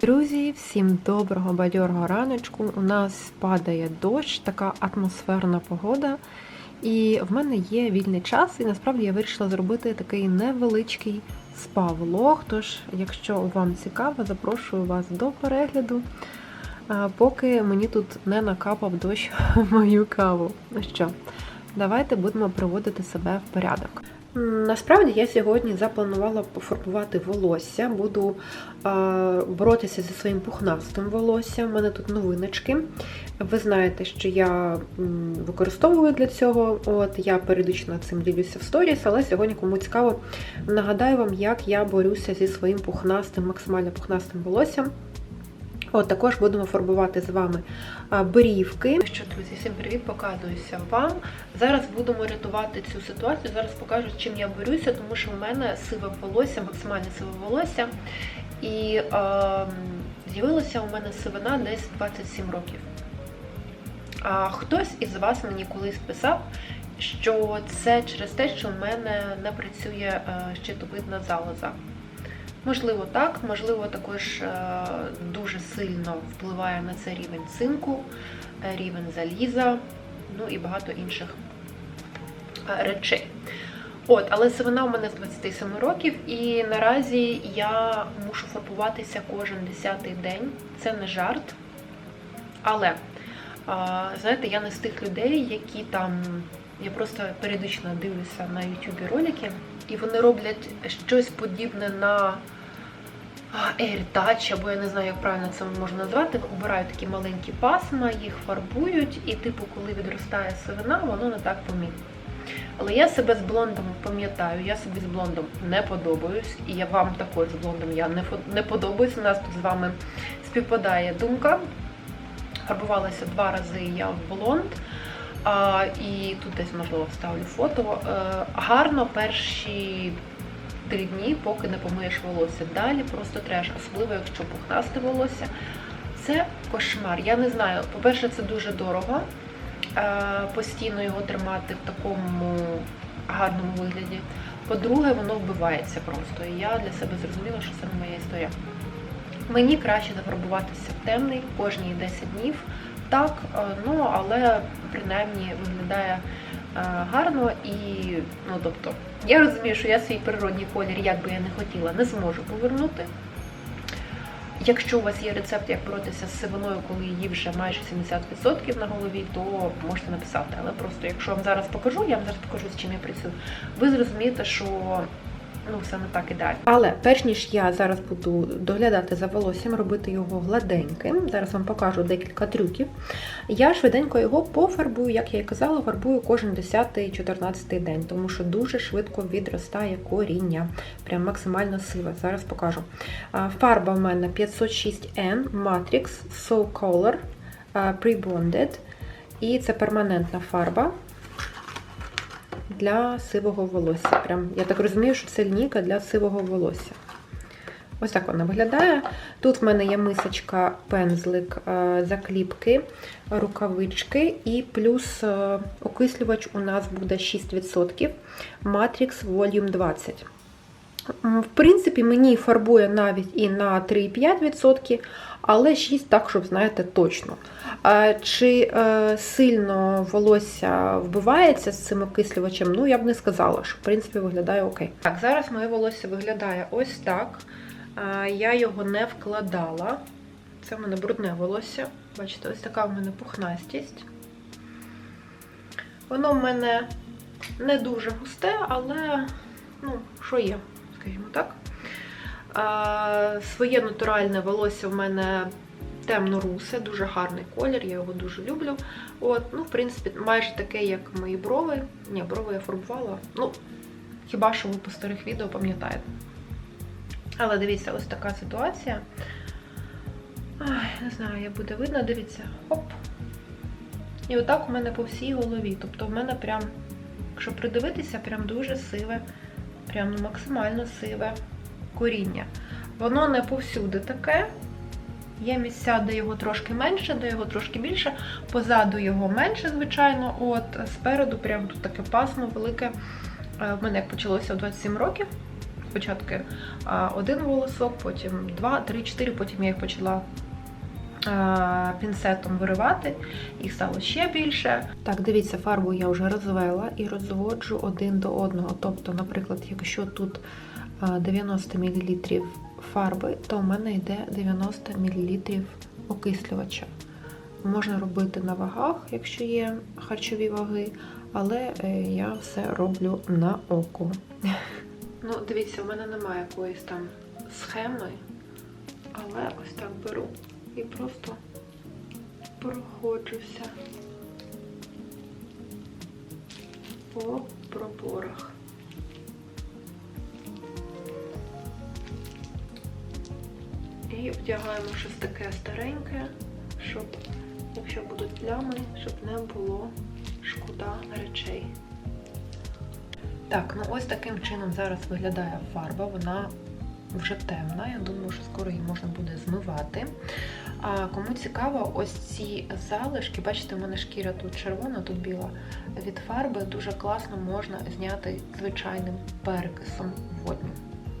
Друзі, всім доброго бадьорого раночку. У нас падає дощ, така атмосферна погода. І в мене є вільний час, і насправді я вирішила зробити такий невеличкий спа-влог. Тож, якщо вам цікаво, запрошую вас до перегляду, поки мені тут не накапав дощ мою каву. Ну що, давайте будемо приводити себе в порядок. Насправді я сьогодні запланувала пофарбувати волосся. Буду боротися зі своїм пухнастим волоссям. У мене тут новиночки. Ви знаєте, що я використовую для цього. От я періодично цим ділюся в сторіс, але сьогодні, кому цікаво, нагадаю вам, як я борюся зі своїм пухнастим, максимально пухнастим волоссям. Також будемо фарбувати з вами брівки. Що, друзі, всім привіт, показуюся вам. Зараз будемо рятувати цю ситуацію. Зараз покажу, з чим я борюся, тому що в мене сиве волосся, максимально сиве волосся. І е, з'явилася у мене сивина десь 27 років. А хтось із вас мені колись писав, що це через те, що в мене не працює е, щитовидна залоза. Можливо, так, можливо, також е, дуже сильно впливає на це рівень цинку, е, рівень заліза, ну і багато інших е, речей. От, але сивина у мене з 27 років, і наразі я мушу фарбуватися кожен 10-й день. Це не жарт. Але, знаєте, я не з тих людей, які там. Я просто періодично дивлюся на YouTube ролики, і вони роблять щось подібне на AirTouch, або я не знаю, як правильно це можна назвати. Обирають такі маленькі пасма, їх фарбують, і, типу, коли відростає сивина, воно не так помітно. Але я себе з блондом пам'ятаю, я собі з блондом не подобаюсь, і я вам також з блондом я не, не подобаюсь. У нас тут з вами співпадає думка. Фарбувалася два рази я в блонд. А, і тут десь, можливо, вставлю фото. Е, гарно перші три дні, поки не помиєш волосся. Далі просто треш, особливо якщо пухнасте волосся. Це кошмар. Я не знаю. По-перше, це дуже дорого. Е, постійно його тримати в такому гарному вигляді. По-друге, воно вбивається просто. І я для себе зрозуміла, що це не моя історія. Мені краще зафарбуватися в темний кожні 10 днів. Так, е, ну але принаймні виглядає гарно і ну тобто я розумію, що я свій природній колір, як би я не хотіла, не зможу повернути. Якщо у вас є рецепт, як боротися з сивиною, коли її вже майже 70% на голові, то можете написати. Але просто якщо вам зараз покажу, я вам зараз покажу, з чим я працюю, ви зрозумієте, що ну, все не так ідеально. Але перш ніж я зараз буду доглядати за волоссям, робити його гладеньким, зараз вам покажу декілька трюків. Я швиденько його пофарбую, як я і казала, фарбую кожен 10-14 день, тому що дуже швидко відростає коріння. Прям максимально сиве. Зараз покажу. Фарба в мене 506N Matrix So Color Pre-Bonded. І це перманентна фарба для сивого волосся. Прям, я так розумію, що це лінійка для сивого волосся. Ось так вона виглядає. Тут в мене є мисочка, пензлик, е, закліпки, рукавички і плюс е, окислювач у нас буде 6%, Matrix Volume 20. В принципі, мені фарбує навіть і на 3,5%, але 6 так, щоб знаєте, точно. Чи е, сильно волосся вбивається з цим окислювачем? Ну, я б не сказала, що в принципі виглядає окей. Так, зараз моє волосся виглядає ось так. Я його не вкладала. Це в мене брудне волосся. Бачите, ось така в мене пухнастість. Воно в мене не дуже густе, але ну, що є, скажімо так. Своє натуральне волосся в мене темно-русе, дуже гарний колір, я його дуже люблю. От, ну, в принципі, майже таке, як мої брови. Ні, брови я фарбувала. Ну, хіба що ви по старих відео пам'ятаєте. Але дивіться, ось така ситуація. Ай, не знаю, як буде видно, дивіться, оп. І отак у мене по всій голові. Тобто в мене прям, якщо придивитися, прям дуже сиве, прям ну, максимально сиве коріння. Воно не повсюди таке. Є місця, де його трошки менше, де його трошки більше. Позаду його менше, звичайно. От спереду прям тут таке пасмо велике. Е, В мене як почалося в 27 років. спочатку один волосок, потім два, три, чотири, потім я їх почала а, пінцетом виривати, їх стало ще більше. Так, дивіться, фарбу я вже розвела і розводжу один до одного. Тобто, наприклад, якщо тут 90 мл фарби, то в мене йде 90 мл окислювача. Можна робити на вагах, якщо є харчові ваги, але е, я все роблю на око. Ну, дивіться, у мене немає якоїсь там схеми, але ось так беру і просто проходжуся по проборах. І вдягаємо щось таке стареньке, щоб, якщо будуть плями, щоб не було шкода речей. Так, ну ось таким чином зараз виглядає фарба. Вона вже темна. Я думаю, що скоро її можна буде змивати. А кому цікаво, ось ці залишки, бачите, у мене шкіра тут червона, тут біла. Від фарби дуже класно можна зняти звичайним перекисом водню.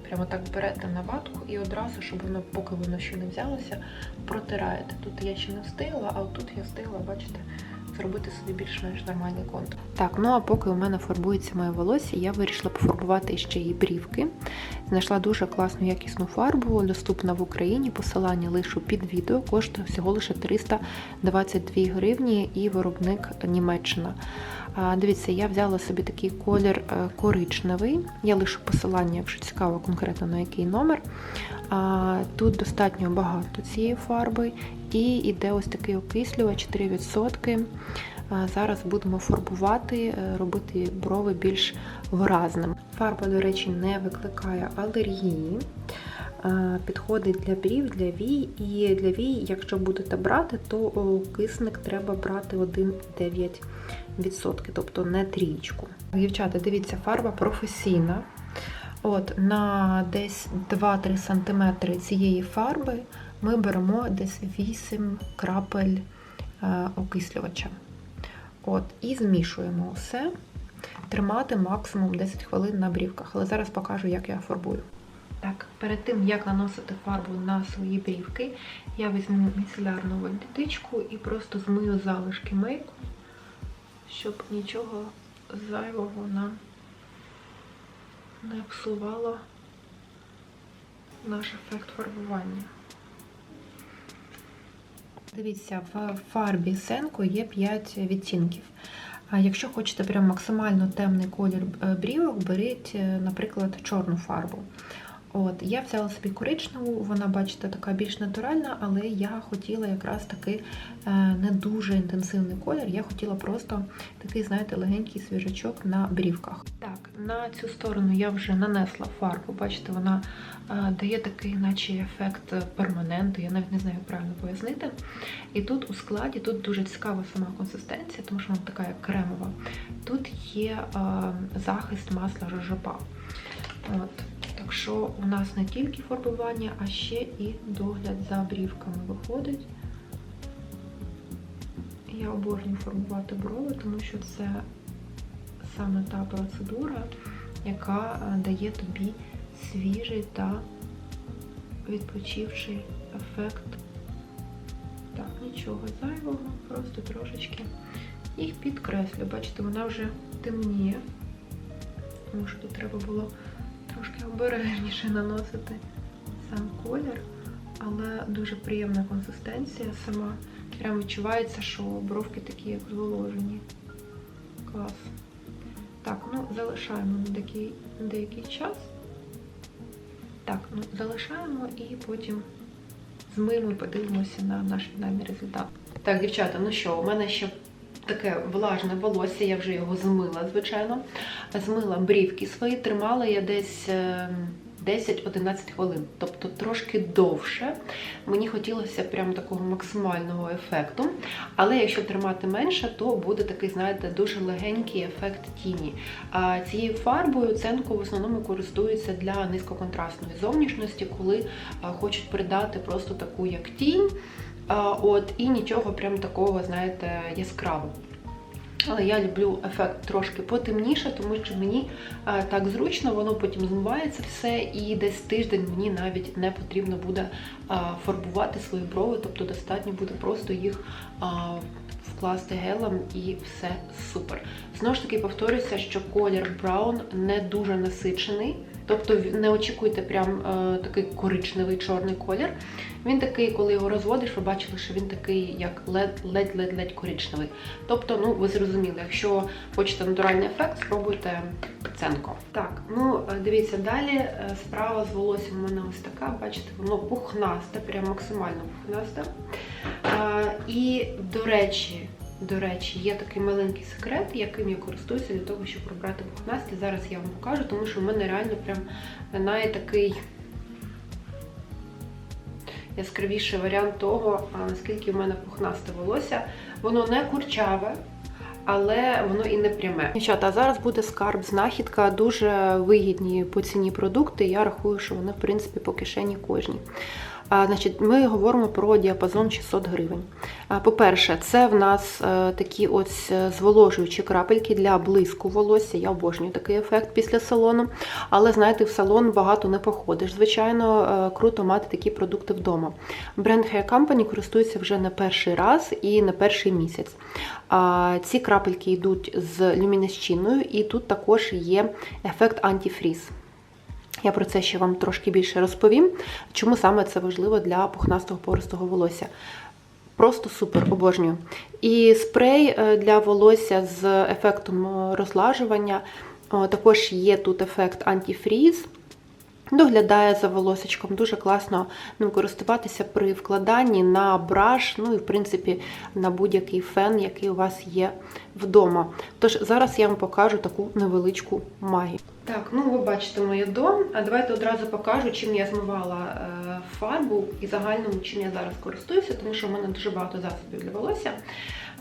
Прямо так берете на ватку і одразу, щоб воно, поки воно ще не взялося, протираєте. Тут я ще не встигла, а тут я встигла, бачите, зробити собі більш-менш нормальний контур. Так, ну а поки у мене фарбується моє волосся, я вирішила пофарбувати ще і брівки. Знайшла дуже класну якісну фарбу, доступна в Україні. Посилання лишу під відео, коштує всього лише 322 гривні і виробник Німеччина. Дивіться, я взяла собі такий колір е, коричневий. Я лишу посилання, якщо цікаво, конкретно на який номер. Тут достатньо багато цієї фарби, і йде ось такий окислювач 3%. Зараз будемо фарбувати, е, робити брови більш виразними. Фарба, до речі, не викликає алергії. Підходить для брів, для вій, і для вій, якщо будете брати, то кисник треба брати 1,9%, тобто не трічку. Дівчата, дивіться, фарба професійна. От, На десь 2-3 см цієї фарби ми беремо десь 8 крапель е, окислювача. От, І змішуємо все, тримати максимум 10 хвилин на брівках. Але зараз покажу, як я фарбую. Так, перед тим, як наносити фарбу на свої брівки, я візьму міцелярну водичку і просто змию залишки мейку, щоб нічого зайвого нам не псувало наш ефект фарбування. Дивіться, в фарбі Сенко є 5 відтінків. А якщо хочете прям максимально темний колір е, брівок, беріть, е, наприклад, чорну фарбу. От, Я взяла собі коричневу, вона, бачите, така більш натуральна, але я хотіла якраз таки е, не дуже інтенсивний колір. Я хотіла просто такий, знаєте, легенький свіжачок на брівках. Так, на цю сторону я вже нанесла фарбу, бачите, вона е, дає такий, наче ефект перманенту, я навіть не знаю, як правильно пояснити. І тут у складі тут дуже цікава сама консистенція, тому що вона така як кремова. Тут є е, захист масла жожоба. От. Так що у нас не тільки фарбування, а ще і догляд за брівками виходить. Я обожнюю фарбувати брови, тому що це саме та процедура, яка е, дає тобі свіжий та відпочивший ефект. Так, нічого зайвого, просто трошечки їх підкреслю. Бачите, вона вже темніє, тому що тут треба було трошки обережніше наносити сам колір, але дуже приємна консистенція сама. Прям відчувається, що бровки такі, як зволожені. Клас. Так, ну залишаємо на деякий, деякий час. Так, ну залишаємо і потім змиємо і подивимося на наш фінальний результат. Так, дівчата, ну що, у мене ще таке влажне волосся, я вже його змила, звичайно. Змила брівки свої, тримала я десь 10-11 ем, хвилин, тобто трошки довше. Мені хотілося прям такого максимального ефекту. Але якщо тримати менше, то буде такий, знаєте, дуже легенький ефект тіні. А цією фарбою ценку в основному користуються для низькоконтрастної зовнішності, коли хочуть придати просто таку як тінь. От, І нічого прям такого, знаєте, яскравого. Але я люблю ефект трошки потемніше, тому що мені так зручно, воно потім змивається все, і десь тиждень мені навіть не потрібно буде фарбувати свої брови, тобто достатньо буде просто їх вкласти гелем і все супер. Знову ж таки, повторюся, що колір Brown не дуже насичений, тобто не очікуйте прям е, такий коричневий чорний колір. Він такий, коли його розводиш, ви бачили, що він такий, як ледь-ледь-ледь коричневий. Тобто, ну ви зрозуміли, якщо хочете натуральний ефект, спробуйте ценко. Так, ну е, дивіться, далі е, справа з волоссям у мене ось така, бачите, воно пухнасте, прям максимально пухнасте. І, до речі, до речі, є такий маленький секрет, яким я користуюся для того, щоб прибрати пухнасті. Зараз я вам покажу, тому що в мене реально прям навіть такий яскравіший варіант того, наскільки в мене пухнасте волосся. Воно не курчаве, але воно і не пряме. Дівчата, а зараз буде скарб знахідка, дуже вигідні по ціні продукти. Я рахую, що вони, в принципі, по кишені кожній. Значить, Ми говоримо про діапазон 600 гривень. По-перше, це в нас е, такі ось е, зволожуючі крапельки для блиску волосся. Я обожнюю такий ефект після салону. Але, знаєте, в салон багато не походиш. Звичайно, е, круто мати такі продукти вдома. Бренд Hair Company користується вже не перший раз і не перший місяць. Ці крапельки йдуть з люмінесчиною, і тут також є ефект антифріз. Я про це ще вам трошки більше розповім, чому саме це важливо для пухнастого пористого волосся. Просто супер, обожнюю. І спрей е, для волосся з ефектом е, розлажування. Також є тут ефект антифріз. Доглядає за волосечком, дуже класно ним користуватися при вкладанні на браш, ну і в принципі на будь-який фен, який у вас є вдома. Тож зараз я вам покажу таку невеличку магію. Так, ну ви бачите моє дом. А давайте одразу покажу, чим я змивала е, фарбу і загальному, чим я зараз користуюся, тому що в мене дуже багато засобів для волосся.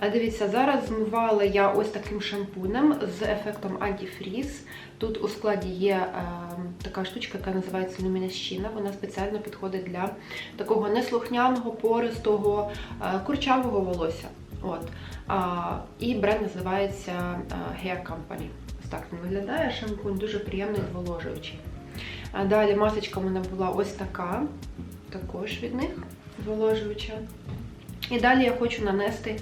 Е, Дивіться, зараз змивала я ось таким шампунем з ефектом антифріз. Тут у складі є е, така штучка, яка називається люмінесчина. Вона спеціально підходить для такого неслухняного, пористого, е, курчавого волосся. От. А, і бренд називається е, Hair Company. Так він виглядає. Шампунь дуже приємний, зволожуючий. А далі масочка в мене була ось така, також від них зволожуюча. І далі я хочу нанести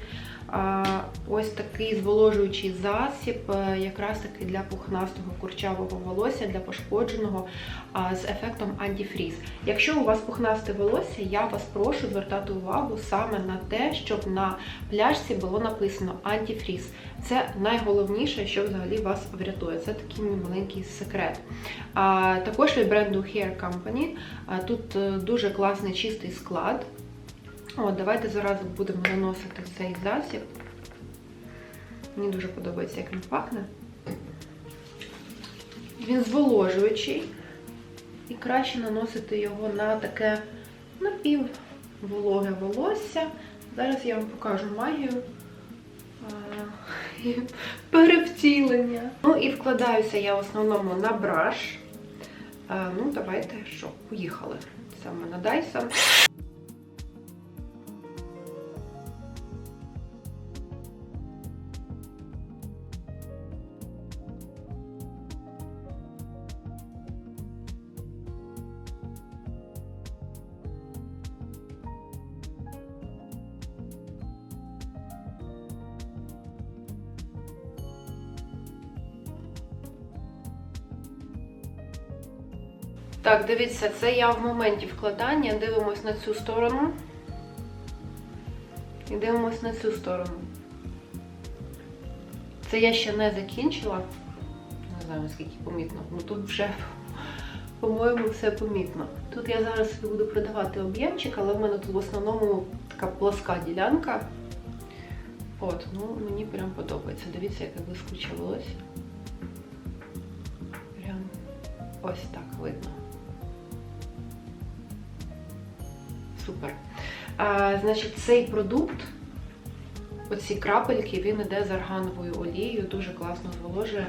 ось такий зволожуючий засіб, е, якраз таки для пухнастого курчавого волосся, для пошкодженого з ефектом антифріз. Якщо у вас пухнасте волосся, я вас прошу звертати увагу саме на те, щоб на пляшці було написано антифріз. Це найголовніше, що взагалі вас врятує. Це такий мій маленький секрет. Також від бренду Hair Company. Тут е, дуже класний чистий склад. От, давайте зараз будемо наносити цей засіб. Мені дуже подобається, як він пахне. Він зволожуючий. І краще наносити його на таке напіввологе волосся. Зараз я вам покажу магію і перевтілення. Ну і вкладаюся я в основному на браш. Ну, давайте що, поїхали. Саме на Dyson. Так, дивіться, це я в моменті вкладання. Дивимось на цю сторону. І дивимось на цю сторону. Це я ще не закінчила. Не знаю, наскільки помітно. Ну тут вже, по-моєму, все помітно. Тут я зараз буду придавати об'ємчик, але в мене тут в основному така плоска ділянка. От, ну мені прям подобається. Дивіться, яке блискуче волосся. Прям ось так видно. Супер. А, Значить, цей продукт, оці крапельки, він іде з аргановою олією, дуже класно зволожує.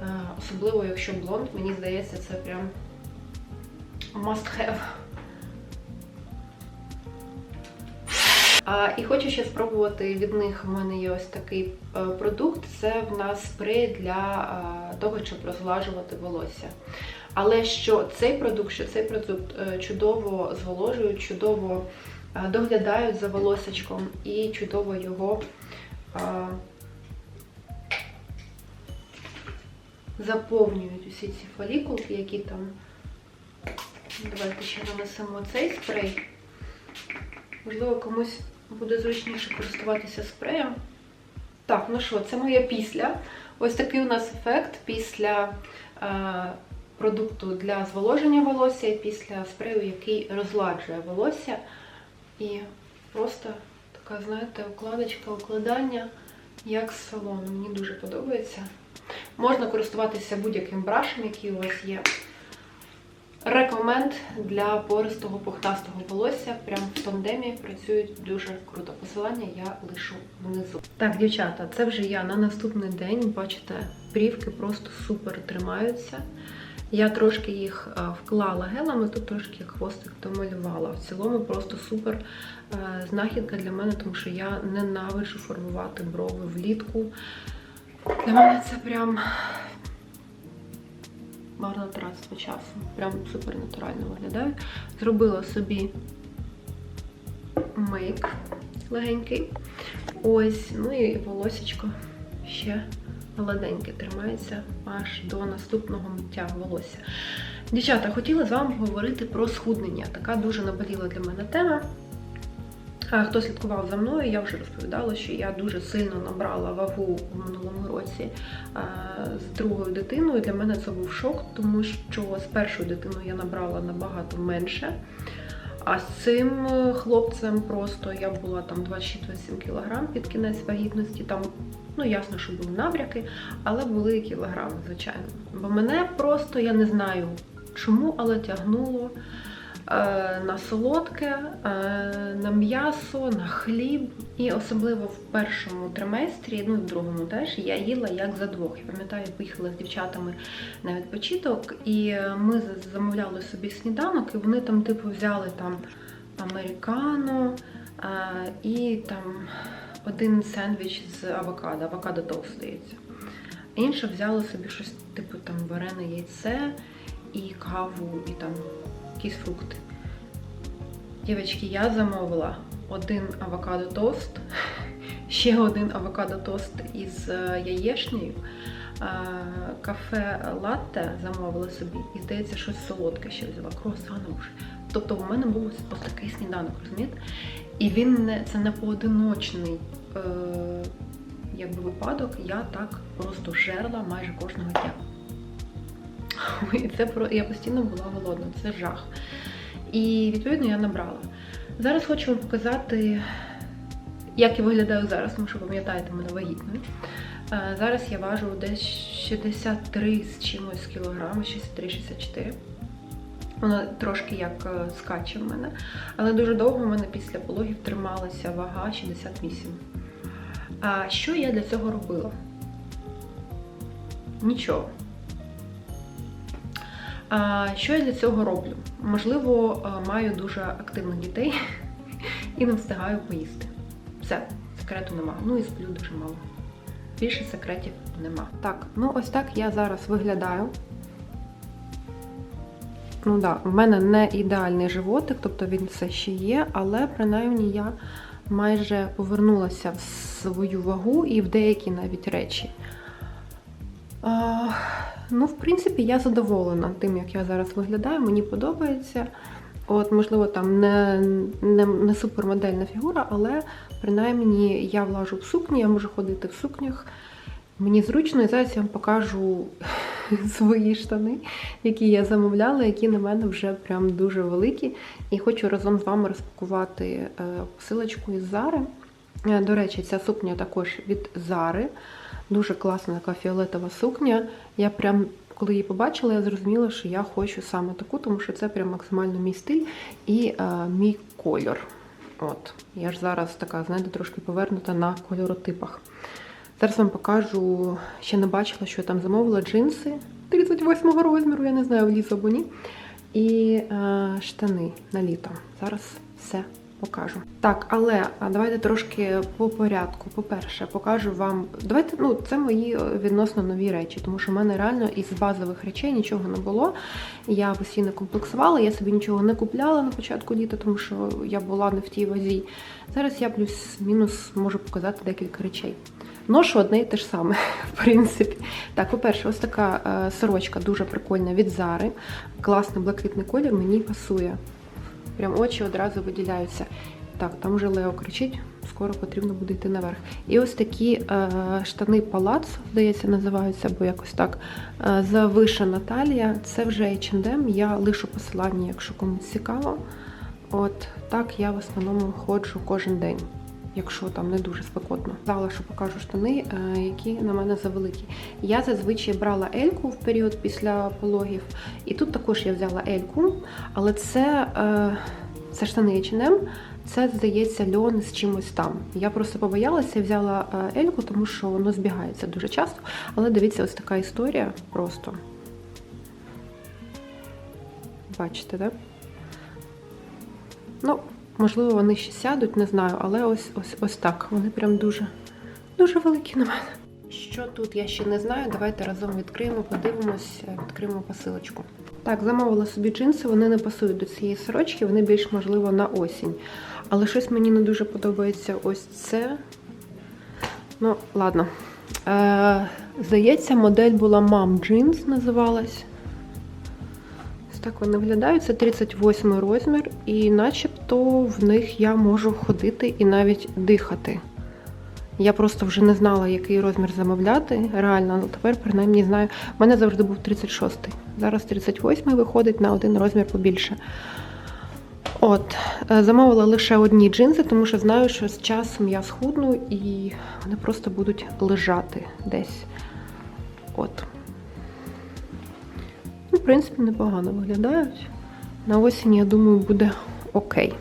А, особливо, якщо блонд, мені здається, це прям must have. А, і хочу ще спробувати від них. У мене є ось такий е, продукт. Це в нас спрей для е, того, щоб розглажувати волосся. Але що цей продукт, що цей продукт е, чудово зволожують, чудово е, доглядають за волосечком і чудово його е, заповнюють усі ці фолікулки, які там. Давайте ще нанесемо цей спрей. Можливо, комусь буде зручніше користуватися спреєм. Так, ну що, це моє після. Ось такий у нас ефект після продукту для зволоження волосся і після спрею, який розладжує волосся. І просто така, знаєте, укладочка, укладання, як з салону. Мені дуже подобається. Можна користуватися будь-яким брашем, який у вас є. Рекоменд для пористого пухнастого волосся. Прям в тандемі працюють дуже круто. Посилання я лишу внизу. Так, дівчата, це вже я на наступний день. Бачите, брівки просто супер тримаються. Я трошки їх е, вклала гелами, тут трошки хвостик домалювала. В цілому просто супер е, знахідка для мене, тому що я ненавиджу формувати брови влітку. Для мене це прям марнотратство часу. Прям супер натурально виглядає. Зробила собі мейк легенький. Ось, ну і волосечко ще гладеньке тримається аж до наступного миття волосся. Дівчата, хотіла з вами поговорити про схуднення. Така дуже наболіла для мене тема. Хто слідкував за мною, я вже розповідала, що я дуже сильно набрала вагу в минулому році з другою дитиною. Для мене це був шок, тому що з першою дитиною я набрала набагато менше. А з цим е, хлопцем просто я була там 26-27 кг під кінець вагітності. Там, ну ясно, що були навряки, але були кілограми, звичайно. Бо мене просто я не знаю чому, але тягнуло на солодке, е, на м'ясо, на хліб. І особливо в першому триместрі, ну і в другому теж, я їла як за двох. Я пам'ятаю, поїхала з дівчатами на відпочиток, і е, ми замовляли собі сніданок, і вони там, типу, взяли там американо е, і там один сендвіч з авокадо, авокадо тост, здається. Інше взяли собі щось, типу там варене яйце і каву, і там якісь фрукти. Дівчатки, я замовила один авокадо тост, ще один авокадо тост із е, яєчнею, е, кафе латте замовила собі, і здається, щось солодке ще взяла, круасани вже. Тобто у мене був ось такий сніданок, розумієте? І він не це не поодиночний е, якби випадок, я так просто жерла майже кожного дня. І це про я постійно була голодна, це жах. І відповідно я набрала. Зараз хочу вам показати, як я виглядаю зараз, тому що пам'ятаєте мене вагітною. Е, Зараз я важу десь 63 з чимось кілограми, 63-64. Вона трошки як е, скаче в мене. Але дуже довго в мене після пологів трималася вага 68. А що я для цього робила? Нічого. Що я для цього роблю? Можливо, е, маю дуже активних дітей і не встигаю поїсти. Все, секрету нема. Ну і сплю дуже мало. Більше секретів нема. Так, ну ось так я зараз виглядаю. Ну да, в мене не ідеальний животик, тобто він все ще є, але принаймні я майже повернулася в свою вагу і в деякі навіть речі. Ну, в принципі, я задоволена тим, як я зараз виглядаю, мені подобається. От, можливо, там не, не, не супермодельна фігура, але принаймні я влажу в сукні, я можу ходити в сукнях. Мені зручно, і зараз я вам покажу свої штани, які я замовляла, які на мене вже прям дуже великі. І хочу разом з вами розпакувати е, посилочку із Зари. Е, До речі, ця сукня також від Зари. Дуже класна така фіолетова сукня. Я прям, коли її побачила, я зрозуміла, що я хочу саме таку, тому що це прям максимально мій стиль і е, мій кольор. От, я ж зараз така, знаєте, трошки повернута на кольоротипах. Зараз вам покажу, ще не бачила, що я там замовила джинси 38-го розміру, я не знаю, влізу або ні. І е, штани на літо. Зараз все покажу. Так, але давайте трошки по порядку. По-перше, покажу вам. Давайте, ну, це мої е, відносно нові речі, тому що в мене реально із базових речей нічого не було. Я постійно комплексувала, я собі нічого не купляла на початку літа, тому що я була не в тій вазі. Зараз я плюс-мінус можу показати декілька речей. Ношу одне і те ж саме, в принципі. Так, по-перше, ось така е, сорочка дуже прикольна від Зари. Класний блакитний колір, мені пасує. Прям очі одразу виділяються. Так, там вже Лео кричить, скоро потрібно буде йти наверх. І ось такі е, штани палац, здається, називаються, або якось так. Е, завишена талія. Це вже H&M, я лишу посилання, якщо комусь цікаво. От так я в основному ходжу кожен день, якщо там не дуже спекотно. Знала, що покажу штани, е, які на мене завеликі. Я зазвичай брала ельку в період після пологів, і тут також я взяла ельку, але це, е, це штани H&M, це, здається, льон з чимось там. Я просто побоялася і взяла е, ельку, тому що воно збігається дуже часто. Але дивіться, ось така історія просто. Бачите, так? Ну, можливо, вони ще сядуть, не знаю, але ось ось ось так. Вони прям дуже, дуже великі на мене. Що тут я ще не знаю. Давайте разом відкриємо, подивимось, відкриємо посилочку. Так, замовила собі джинси, вони не пасують до цієї сорочки, вони більш можливо на осінь. Але щось мені не дуже подобається ось це. Ну, ладно. Е, Здається, модель була Mom Jeans називалась. Так вони виглядають. Це 38 розмір, і начебто в них я можу ходити і навіть дихати. Я просто вже не знала, який розмір замовляти. Реально, але тепер принаймні знаю. У мене завжди був 36. Зараз 38 виходить на один розмір побільше. От, е, замовила лише одні джинси, тому що знаю, що з часом я схудну і вони просто будуть лежати десь. От. Принципі, непогано виглядають. На осінь, я думаю, буде окей.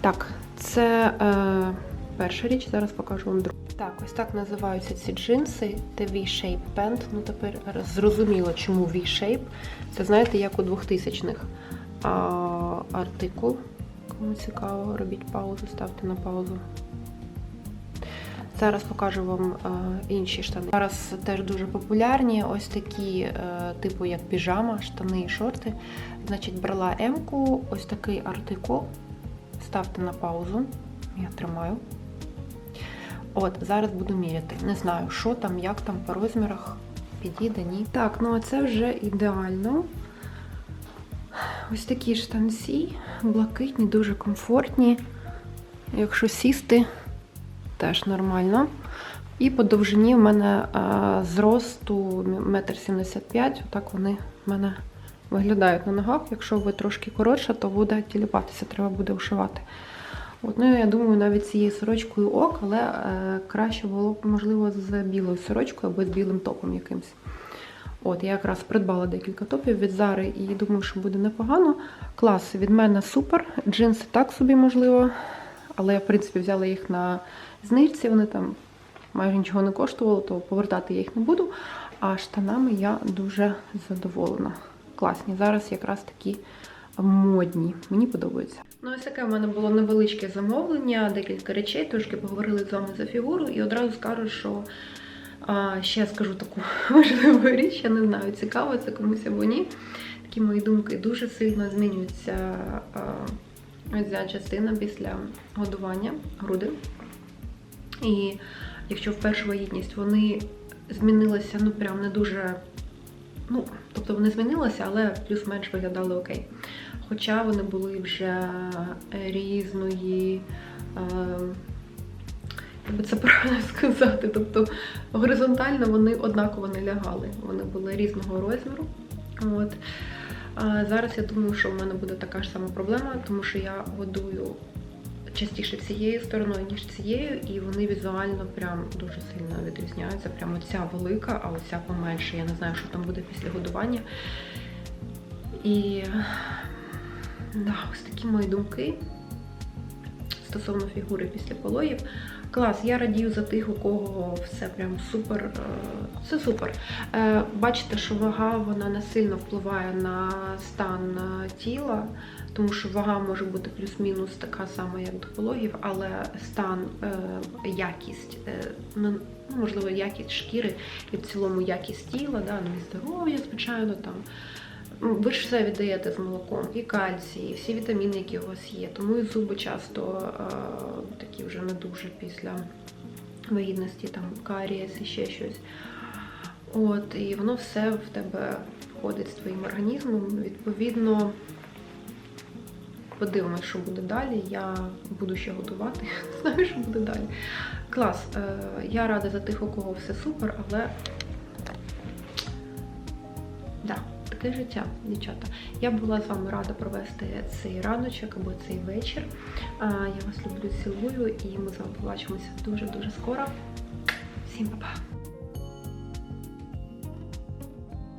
Так, це е, перша річ, зараз покажу вам другу. Так, ось так називаються ці джинси. Це V-shape pant. Ну, тепер зрозуміло, чому V-shape. Це знаєте, як у 2000-х. Артикул. Кому цікаво, робіть паузу, ставте на паузу. Зараз покажу вам е, інші штани. Зараз теж дуже популярні ось такі, е, типу як піжама, штани і шорти. Значить, брала М-ку, ось такий артикул. Ставте на паузу. Я тримаю. От, зараз буду міряти. Не знаю, що там, як там по розмірах. Підійде, ні. Так, ну а це вже ідеально. Ось такі штанці, блакитні, дуже комфортні. Якщо сісти, теж нормально. І по довжині в мене а, зросту 1,75 м. Отак вони в мене виглядають на ногах. Якщо ви трошки коротша, то буде тіліпатися, треба буде вшивати. От, ну, Я думаю, навіть цією сорочкою ок, але е, краще було б, можливо, з білою сорочкою або з білим топом якимось. От, я якраз придбала декілька топів від Зари і думаю, що буде непогано. Клас від мене супер. Джинси так собі можливо. Але я, в принципі, взяла їх на знижці, вони там майже нічого не коштували, то повертати я їх не буду. А штанами я дуже задоволена. Класні. Зараз якраз такі модні. Мені подобається. Ну, ось таке в мене було невеличке замовлення, декілька речей, трошки поговорили з вами за фігуру, і одразу скажу, що а, ще скажу таку важливу річ, я не знаю, цікаво це комусь або ні. Такі мої думки дуже сильно змінюється а, ось ця частина після годування груди. І якщо в першу вагітність вони змінилися, ну прям не дуже. Ну, тобто вони змінилися, але плюс-менш виглядали окей. Хоча вони були вже різної, е, як би це правильно сказати, тобто горизонтально вони однаково не лягали. Вони були різного розміру. От. Зараз я думаю, що в мене буде така ж сама проблема, тому що я годую частіше цією стороною, ніж цією, і вони візуально прям дуже сильно відрізняються. Прямо ця велика, а оця поменше. Я не знаю, що там буде після годування. І да, ось такі мої думки стосовно фігури після пологів. Клас, я радію за тих, у кого все прям супер. Це супер. Е, Бачите, що вага вона не сильно впливає на стан е, тіла, тому що вага може бути плюс-мінус така сама, як до пологів, але стан, е, якість, ну, ну, можливо, якість шкіри і в цілому якість тіла, да, ну і здоров'я, звичайно, там. Ви ж все віддаєте з молоком, і кальцій, і всі вітаміни, які у вас є. Тому і зуби часто е, такі вже не дуже після вагітності, там карієс і ще щось. От, і воно все в тебе входить з твоїм організмом. Відповідно, подивимось, що буде далі. Я буду ще готувати. Знаю, що буде далі. Клас. Е, я рада за тих, у кого все супер, але. Таке життя, дівчата. Я була з вами рада провести цей раночок або цей вечір. Я вас люблю, цілую, і ми з вами побачимося дуже-дуже скоро. Всім па-па!